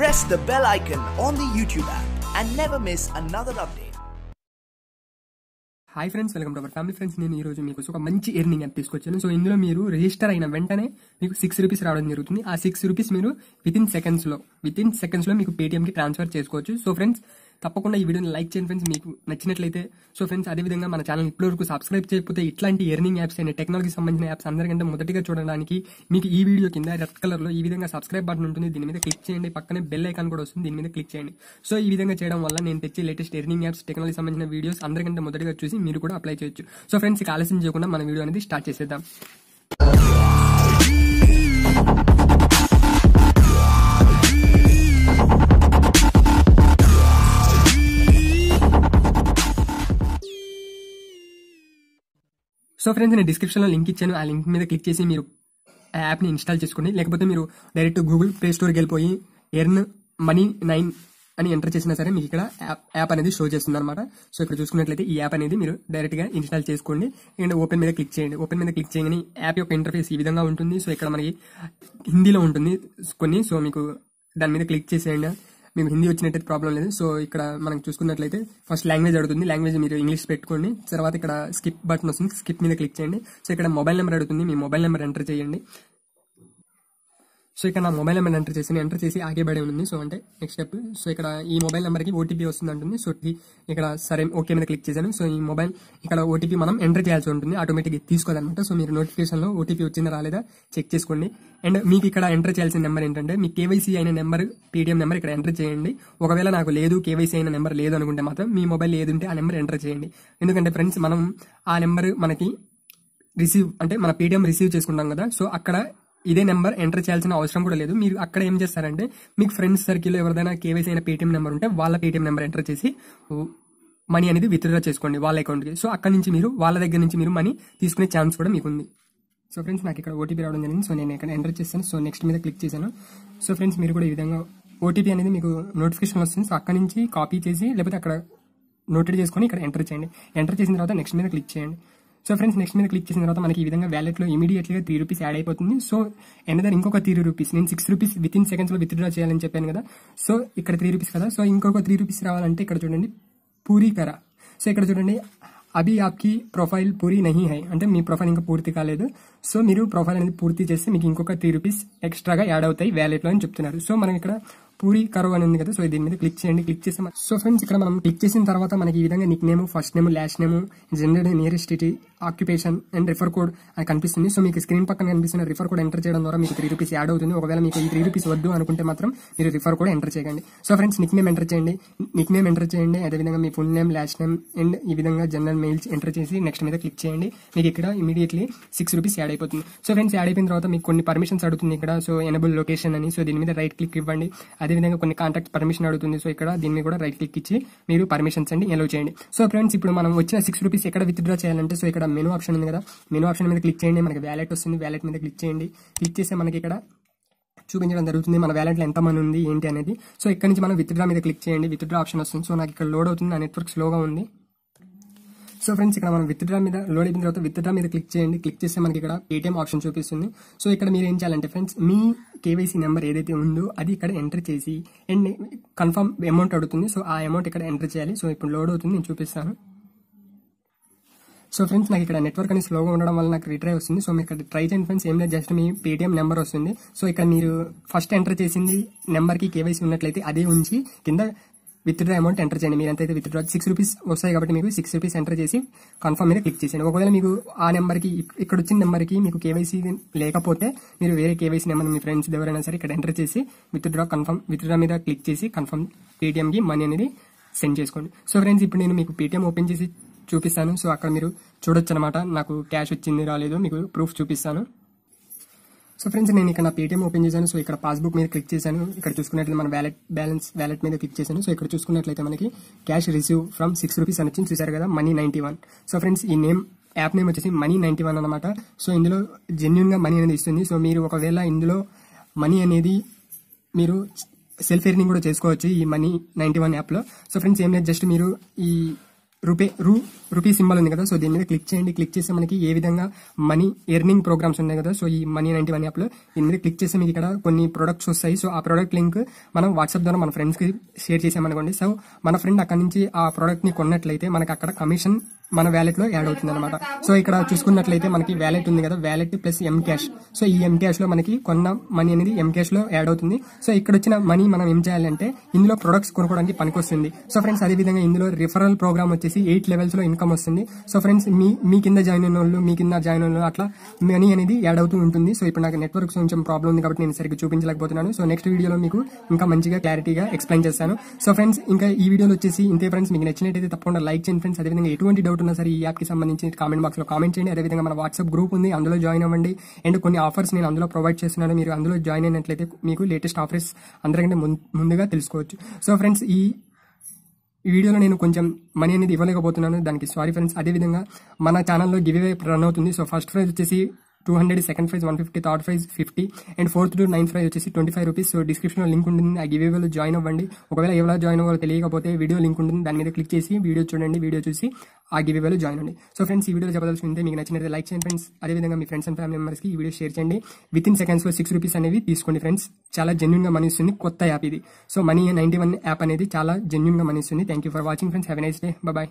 press the bell icon on the YouTube app and never miss another update. Hi friends welcome to our family friends నేను ఈ రోజు మీకు ఒక మంచి earning app తీసుకొచ్చాను. So ఇందులో మీరు రిజిస్టర్ అయిన వెంటనే మీకు సిక్స్ రూపీస్ రావడం జరుగుతుంది. ఆ సిక్స్ రూపీస్ మీరు విత్ ఇన్ సెకండ్స్లో విత్ ఇన్ సెకండ్స్లో మీకు పేటీఎంకి ట్రాన్స్ఫర్ చేసుకోవచ్చు. సో ఫ్రెండ్స్ తప్పకుండా ఈ వీడియోని లైక్ చేయండి ఫ్రెండ్స్. మీకు నచ్చినట్లయితే. సో ఫ్రెండ్స్ అదేవిధంగా మన ఛానల్ ఇప్పటివరకు సబ్స్క్రైబ్ చేయకపోతే ఇట్లాంటి ఎర్నింగ్ యాప్స్ అయిన టెక్నాలజీ సంబంధించిన యాప్స్ అందరికంటే మొదటిగా చూడడానికి మీకు ఈ వీడియో కింద రెడ్ కలర్లో ఈ విధంగా సబ్స్క్రైబ్ బటన్ ఉంటుంది. దీని మీద క్లిక్ చేయండి. పక్కనే బెల్ ఐకాన్ కూడా వస్తుంది. దీని మీద క్లిక్ చేయండి. సో ఈ విధంగా చేయడం వల్ల నేను తెచ్చే లేటెస్ట్ ఎర్నింగ్ యాప్స్ టెక్నాలజీ సంబంధించిన వీడియోస్ అందరికంటే మొదటిగా చూసి మీరు కూడా అప్లై చేయొచ్చు. సో ఫ్రెండ్స్ ఇక ఆలస్యం చేయకుండా మన వీడియో అనేది స్టార్ట్ చేసేద్దాం. సో ఫ్రెండ్స్ నేను డిస్క్రిప్షన్లో లింక్ ఇచ్చాను. ఆ లింక్ మీద క్లిక్ చేసి మీరు ఆ యాప్ని ఇన్స్టాల్ చేసుకోండి. లేకపోతే మీరు డైరెక్ట్ గూగుల్ ప్లే స్టోర్కి వెళ్ళిపోయి ఎర్న్ మనీ నైన్ అని ఎంటర్ చేసినా సరే మీకు ఇక్కడ యాప్ యాప్ అనేది షో చేస్తుంది అనమాట సో ఇక్కడ చూసుకున్నట్లయితే ఈ యాప్ అనేది మీరు డైరెక్ట్గా ఇన్స్టాల్ చేసుకోండి. అండ్ ఓపెన్ మీద క్లిక్ చేయండి. ఓపెన్ మీద క్లిక్ చేయగానే యాప్ యొక్క ఇంటర్ఫేస్ ఈ విధంగా ఉంటుంది. సో ఇక్కడ మనకి హిందీలో ఉంటుంది కొన్ని. సో మీకు దాని మీద క్లిక్ చేసేయండి. మేము హిందీ వచ్చినట్టయితే ప్రాబ్లం లేదు. సో ఇక్కడ మనం చూసుకున్నట్లయితే ఫస్ట్ లాంగ్వేజ్ అడుగుతుంది. లాంగ్వేజ్ మీరు ఇంగ్లీష్ పెట్టుకోండి. తర్వాత ఇక్కడ స్కిప్ బటన్ వస్తుంది. స్కిప్ మీద క్లిక్ చేయండి. సో ఇక్కడ మొబైల్ నెంబర్ అడుగుతుంది. మీ మొబైల్ నెంబర్ ఎంటర్ చేయండి. సో ఇక్కడ నా మొబైల్ నెంబర్ ఎంటర్ చేసి ఎంటర్ చేసి ఆగేబడి ఉంది సో అంటే నెక్స్ట్ స్టెప్ సో ఇక్కడ ఈ మొబైల్ నెంబర్కి ఓటీపీ వస్తుంది అంటుంది సో ఇక్కడ సరే ఓకే మీద క్లిక్ చేశాను. సో ఈ మొబైల్ ఇక్కడ ఓటీపీ మనం ఎంటర్ చేయాల్సి ఉంటుంది. ఆటోమేటిక్గా తీసుకోదనమాట సో మీరు నోటిఫికేషన్లో ఓటీపీ వచ్చిందా రాలేదా చెక్ చేసుకోండి. అండ్ మీకు ఇక్కడ ఎంటర్ చేయాల్సిన నెంబర్ ఏంటంటే మీ కేవైసీ అయిన నెంబర్ పేటిఎం నెంబర్ ఇక్కడ ఎంటర్ చేయండి. ఒకవేళ నాకు లేదు కేవైసీ అయిన నెంబర్ లేదు అనుకుంటే మాత్రం మీ మొబైల్ ఏదుంటే ఆ నెంబర్ ఎంటర్ చేయండి. ఎందుకంటే ఫ్రెండ్స్ మనం ఆ నెంబర్ మనకి రిసీవ్ అంటే మన పేటిఎం రిసీవ్ చేసుకుంటాం కదా. సో అక్కడ ఇదే నెంబర్ ఎంటర్ చేయాల్సిన అవసరం కూడా లేదు. మీరు అక్కడ ఏం చేస్తారంటే మీకు ఫ్రెండ్స్ సర్కిల్ ఎవరిదైనా కేవైసీ అయిన పేటీఎం నెంబర్ ఉంటే వాళ్ళ పేటీఎం నెంబర్ ఎంటర్ చేసి మనీ అనేది విత్డ్రా చేసుకోండి వాళ్ళ అకౌంట్కి సో అక్కడ నుంచి మీరు వాళ్ళ దగ్గర నుంచి మీరు మనీ తీసుకునే ఛాన్స్ కూడా మీకు ఉంది సో ఫ్రెండ్స్ నాకు ఇక్కడ ఓటీపీ రావడం జరిగింది. సో నేను ఇక్కడ ఎంటర్ చేశాను. సో నెక్స్ట్ మీద క్లిక్ చేశాను. సో ఫ్రెండ్స్ మీరు కూడా ఈ విధంగా ఓటీపీ అనేది మీకు నోటిఫికేషన్ వస్తుంది. సో అక్కడ నుంచి కాపీ చేసి లేకపోతే అక్కడ నోటెడ్ చేసుకొని ఇక్కడ ఎంటర్ చేయండి. ఎంటర్ చేసిన తర్వాత నెక్స్ట్ మీద క్లిక్ చేయండి. సో ఫ్రెండ్స్ నెక్స్ట్ మీద క్లిక్ చేసిన తర్వాత మనకి ఈ విధంగా వ్యాలెట్లో ఇమీడియట్లీగా త్రీ రూపీస్ యాడ్ అయిపోతుంది. సో ఎనదర్ ఇంకొక త్రీ రూపీస్ నేను సిక్స్ రూపీస్ విత్ ఇన్ సెకండ్స్లో విత్డ్రా చేయాలని చెప్పాను కదా. సో ఇక్కడ త్రీ రూపీస్ కదా. సో ఇంకొక త్రీ రూపీస్ రావాలంటే ఇక్కడ చూడండి పూరీ సో ఇక్కడ చూడండి అభి ఆప్కి ప్రొఫైల్ పూరి నహీ హై. అంటే మీ ప్రొఫైల్ ఇంకా పూర్తి కాలేదు. సో మీరు ప్రొఫైల్ అనేది పూర్తి చేస్తే మీకు ఇంకొక త్రీ రూపీస్ ఎక్స్ట్రాగా యాడ్ అవుతాయి వ్యాలెట్లో అని చెప్తున్నారు. సో మనం ఇక్కడ పూరి కరువు అని ఉంది కదా సో దీని మీద క్లిక్ చేయండి. క్లిక్ చేస్తే సో ఫ్రెండ్స్ ఇక్కడ మనం క్లిక్ చేసిన తర్వాత మనకి ఈ విధంగా nick name first name last name general nearest city occupation and refer code అని కనిపిస్తుంది. సో మీకు స్క్రీన్ పక్కన కనిపిస్తున్న రిఫర్ కోడ్ ఎంటర్ చేయడం ద్వారా మీకు త్రీ రూపీస్ యాడ్ అవుతుంది. ఒకవేళ మీకు ఈ త్రీ రూపీస్ వద్దు అనుకుంటే మాత్రం మీరు రిఫర్ కోడ్ ఎంటర్ చేయకండి so friends nick name enter చేయండి. నిక్ నేమ్ ఎంటర్ చేయండి. అదేవిధంగా మీ full name last name and ఈ విధంగా జనరల్ మెయిల్స్ ఎంటర్ చేసి నెక్స్ట్ మీద క్లిక్ చేయండి. మీకు ఇక్కడ ఇమీడియట్లీ సిక్స్ రూపీస్ యాడ్ అయిపోతుంది. సో ఫ్రెండ్స్ యాడ్ అయిపోయిన తర్వాత మీకు కొన్ని పర్మిషన్స్ అడుగుతుంది ఇక్కడ. సో ఎనబుల్ లొకేషన్ అని. సో దీని మీద రైట్ క్లిక్ ఇవ్వండి. అదేవిధంగా కొన్ని కాంటాక్ట్ పర్మిషన్ అడుగుతుంది. సో ఇక్కడ దీన్ని కూడా రైట్ క్లిక్ ఇచ్చి మీరు పర్మిషన్స్ అండి ఎలో చేయండి. సో ఫ్రెండ్స్ ఇప్పుడు మనం వచ్చిన సిక్స్ రూపీస్ ఎక్కడ విత్డ్రా చేయాలంటే సో ఇక్కడ మెనూ ఆప్షన్ ఉంది కదా. మెనూ ఆప్షన్ మీద క్లిక్ చేయండి. మనకి వ్యాలెట్ వస్తుంది. వ్యాలెట్ మీద క్లిక్ చేయండి. క్లిక్ చేస్తే మనకి ఇక్కడ చూపించడం జరుగుతుంది మన వ్యాలెట్లో ఎంత మనీ ఉంది ఏంటి అనేది. సో ఇక్కడ నుంచి మనం విత్డ్రా మీద క్లిక్ చేయండి. విత్డ్రా ఆప్షన్ వస్తుంది. సో నాకు ఇక్కడ లోడ్ అవుతుంది. నా నెట్వర్క్ స్లోగా ఉంది. సో ఫ్రెండ్స్ ఇక్కడ మనం విత్డ్రా మీద లోడ్ అయిన తర్వాత విత్డ్రా మీద క్లిక్ చేయండి. క్లిక్ చేస్తే మనకి ఇక్కడ పేటీఎం ఆప్షన్ చూపిస్తుంది. సో ఇక్కడ మీరు ఏం చేయాలంటే ఫ్రెండ్స్ మీ కేవైసీ నెంబర్ ఏదైతే ఉందో అది ఇక్కడ ఎంటర్ చేసి అండ్ కన్ఫర్మ్ అమౌంట్ అడుగుతుంది. సో ఆ అమౌంట్ ఇక్కడ ఎంటర్ చేయాలి. సో ఇప్పుడు లోడ్ అవుతుంది నేను చూపిస్తాను. సో ఫ్రెండ్స్ నాకు ఇక్కడ నెట్వర్క్ అనేది స్లోగా ఉండడం వల్ల నాకు రిట్రై వస్తుంది. సో మీరు ఇక్కడ ట్రై చేయండి ఫ్రెండ్స్. ఏం లేదు జస్ట్ మీ పేటీఎం నెంబర్ వస్తుంది. సో ఇక్కడ మీరు ఫస్ట్ ఎంటర్ చేసింది నెంబర్కి కేవైసీ ఉన్నట్లయితే అదే ఉంచి కింద విత్డ్రా అమౌంట్ ఎంటర్ చేయండి. మీరు ఎంతైతే విత్డ్రా సిక్స్ రూపీస్ వస్తాయి కాబట్టి మీకు సిక్స్ రూపీస్ ఎంటర్ చేసి కన్ఫర్మ్ మీద క్లిక్ చేసేయండి. ఒకవేళ మీకు ఆ నెంబర్కి ఇక్కడ వచ్చిన నెంబర్కి మీకు కేవైసీ లేకపోతే మీరు వేరే కేవైసీ నెంబర్ మీ ఫ్రెండ్స్ ఎవరైనా సరే ఇక్కడ ఎంటర్ చేసి విత్డ్రా కన్ఫర్మ్ విత్డ్రా మీద క్లిక్ చేసి కన్ఫర్మ్ పేటిఎంకి మనీ అనేది సెండ్ చేసుకోండి. సో ఫ్రెండ్స్ ఇప్పుడు నేను మీకు పేటిఎం ఓపెన్ చేసి చూపిస్తాను. సో అక్కడ మీరు చూడొచ్చు అనమాట నాకు క్యాష్ వచ్చింది రాలేదు. మీకు ప్రూఫ్ చూపిస్తాను. సో ఫ్రెండ్స్ నేను ఇక్కడ నా పేటీఎం ఓపెన్ చేశాను. సో ఇక్కడ పాస్బుక్ మీద క్లిక్ చేశాను. ఇక్కడ చూసుకున్నట్లయితే మన వ్యాలెట్ బ్యాలెన్స్ వ్యాలెట్ మీద క్లిక్ చేశాను. సో ఇక్కడ చూసుకున్నట్లయితే మనకి cash receive from six rupees అని వచ్చింది. చూసారు కదా money ninety one so friends ఈ నేమ్ యాప్ నేమ్ వచ్చేసి మనీ నైన్టీ వన్ అనమాట సో ఇందులో జెన్యున్గా మనీ అనేది ఇస్తుంది. సో మీరు ఒకవేళ ఇందులో మనీ అనేది మీరు సెల్ఫ్ ఎర్నింగ్ కూడా చేసుకోవచ్చు ఈ మనీ నైన్టీ వన్ యాప్లో సో ఫ్రెండ్స్ ఏం లేదు జస్ట్ మీరు ఈ రూపే రూ రూపీ సింబల్ ఉంది కదా. సో దీని మీద క్లిక్ చేయండి. క్లిక్ చేస్తే మనకి ఏ విధంగా మనీ ఎర్నింగ్ ప్రోగ్రామ్స్ ఉన్నాయి కదా. సో ఈ మనీ నైన్టీ వన్ యాప్లో దీని మీద క్లిక్ చేస్తే మీకు ఇక్కడ కొన్ని ప్రొడక్ట్స్ వస్తాయి. సో ఆ ప్రొడక్ట్ లింక్ మనం వాట్సాప్ ద్వారా మన ఫ్రెండ్స్కి షేర్ చేసామనుకోండి. సో మన ఫ్రెండ్ అక్కడ నుంచి ఆ ప్రోడక్ట్ని కొన్నట్లయితే మనకి అక్కడ కమిషన్ మన వ్యాలెట్లో యాడ్ అవుతుంది అనమాట సో ఇక్కడ చూసుకున్నట్లయితే మనకి వ్యాలెట్ ఉంది కదా wallet plus M cash so ఈ ఎం క్యాష్లో మనకి కొన్న మనీ అనేది ఎం క్యాష్లో యాడ్ అవుతుంది. సో ఇక్కడ వచ్చిన మనీ మనం ఏం చేయాలంటే ఇందులో ప్రొడక్ట్స్ కొనుక్కోవడానికి పనికొస్తుంది. సో ఫ్రెండ్స్ అదే విధంగా ఇందులో రిఫరల్ ప్రోగ్రామ్ వచ్చేసి ఎయిట్ లెవెల్స్లో ఇన్కమ్ వస్తుంది. సో ఫ్రెండ్స్ మీ మీ కింద జాయిన్ అయిన వాళ్ళు మీ కింద జాయిన్ అయిన అట్లా మనీ అనేది యాడ్ అవుతూ ఉంటుంది. సో ఇప్పుడు నాకు నెట్వర్క్ కొంచెం ప్రాబ్లం ఉంది కాబట్టి నేను సరిగ్గా చూపించలేకపోతున్నాను. సో నెక్స్ట్ వీడియోలో మీకు ఇంకా మంచిగా క్లారిటీగా ఎక్స్ప్లెయిన్ చేస్తాను. సో ఫ్రెండ్స్ ఇంకా ఈ వీడియోలో వచ్చేసి ఇంతే ఫ్రెండ్స్ మీకు నచ్చినట్టయితే తప్పకుండా లైక్ చేయండి ఫ్రెండ్స్ అదేవిధంగా ఎటువంటి డౌట్ ఉన్నా సరే ఈ యాప్కి సంబంధించి కామెంట్ బాక్స్లో కామెంట్ చేయండి. అదేవిధంగా మన వాట్సాప్ గ్రూప్ ఉంది. అందులో జాయిన్ అవ్వండి. అండ్ కొన్ని ఆఫర్స్ నేను అందులో ప్రొవైడ్ చేస్తున్నాను. మీరు అందులో జాయిన్ అయినట్లయితే మీకు లేటెస్ట్ ఆఫర్స్ అందరికంటే ముందుగా తెలుసుకోవచ్చు. సో ఫ్రెండ్స్ ఈ ఈ వీడియోలో నేను కొంచెం మనీ అనేది ఇవ్వలేకపోతున్నాను. దానికి సారీ ఫ్రెండ్స్ అదేవిధంగా మన ఛానల్లో గివ్ అవే రన్ అవుతుంది. సో ఫస్ట్ ప్రైజ్ వచ్చేసి two hundred second prize one fifty third prize fifty and fourth to ninth prize వచ్చేసి ట్వంటీ ఫైవ్ రూపీస్ సో డిస్క్రిప్షన్లో లింక్ ఉంటుంది. ఆ గివేవేలో జాయిన్ అవ్వండి. ఒకవేళ ఎవరో జాయిన్ అవ్వాలో తెలియకపోతే వీడియో లింక్ ఉంటుంది. దాని మీద క్లిక్ చేసి వీడియో చూడండి. వీడియో చూసి ఆ గివేవేలో జాయిన్ అండి సో ఫ్రెండ్స్ ఈ వీడియో చెప్పదలసి ఉంటే మీకు నచ్చినట్లయితే లైక్ చేయండి ఫ్రెండ్స్ అదేవిధంగా మీ ఫ్రెండ్స్ అండ్ ఫ్యామిలీ మెంబర్స్కి ఈ వీడియో షేర్ చేయండి. విత్ ఇన్ సెకండ్స్లో సిక్స్ రూపీస్ అనేవి తీసుకోండి ఫ్రెండ్స్ చాలా జెన్యున్గా మనిస్తుంది మనీ ఇస్తుంది కొత్త యాప్ ఇది. So money ninety one app అనేది చాలా జెన్యున్గా మనీ ఇస్తుంది thank you for watching friends have nice day bye